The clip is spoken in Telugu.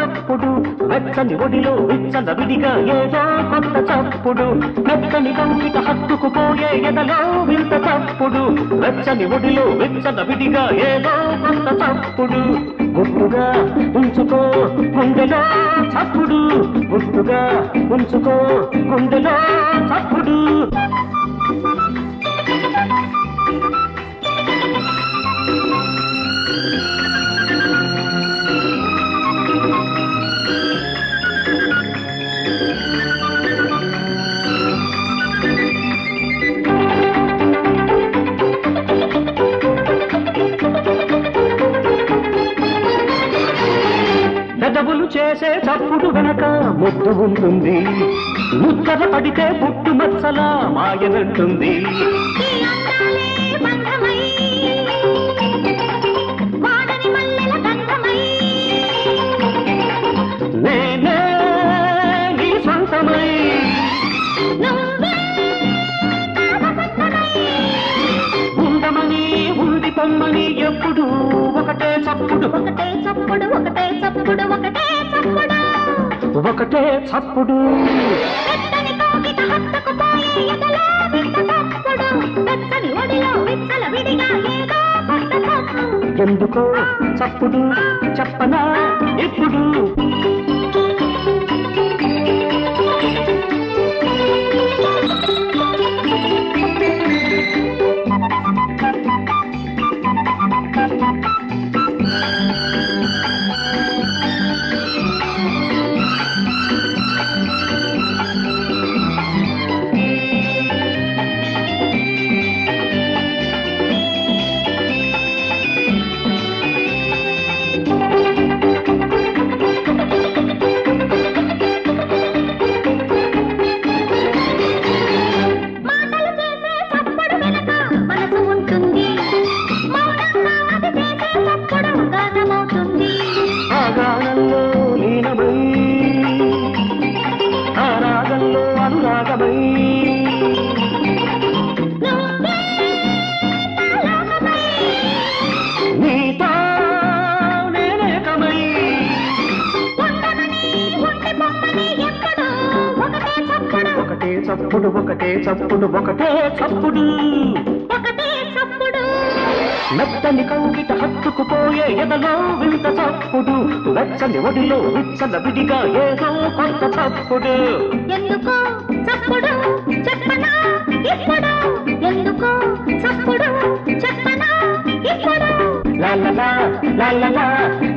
చప్పుడు వెచ్చని ఒడిలో విచ్చల విడిగా ఏదో కొత్త చప్పుడు. మెత్తని కౌగిట హత్తుకుపోయే ఎదలో వింత చప్పుడు. వెచ్చని ఒడిలో విచ్చల విడిగా ఏదో కొత్త చప్పుడు. గుట్టుగా ఉంచుకో గుండెలో చప్పుడు. గుట్టుగా ఉంచుకో గుండెలో చప్పుడు. పెదవులు చేసే చప్పుడు వెనక ముద్దు ఉంటుంది. ముక్కర పడితే పుట్టు మచ్చలా మాయనంటుంది నేనే నీ ఉంది పొమ్మని ఎప్పుడు చప్పుడు. ఒకటే చప్పుడు ఒకటే చప్పుడు ఒకటే చప్పుడు. ఒకటే చప్పుడు. వెచ్చని కోకిట హత్తుకుపోయే ఎదలో వింత తప్పుడు వెచ్చని ఒడిలో విచ్చల విడిగా ఏదో కొత్త తప్పు ఎందుకో చప్పుడు చెప్పనా? ఎప్పుడు? లోకమై. నీతో నేనేకమై ఒకటే చప్పుడు ఒకటే చప్పుడు ఒకటే చప్పుడు. మెత్తని కౌగిట హత్తుకుపోయే ఎదలో వింత చప్పుడు. వెచ్చని ఒడిలో విచ్చల విడిగా ఏదో కొంత చప్పుడు. ఎందుకో la la la la la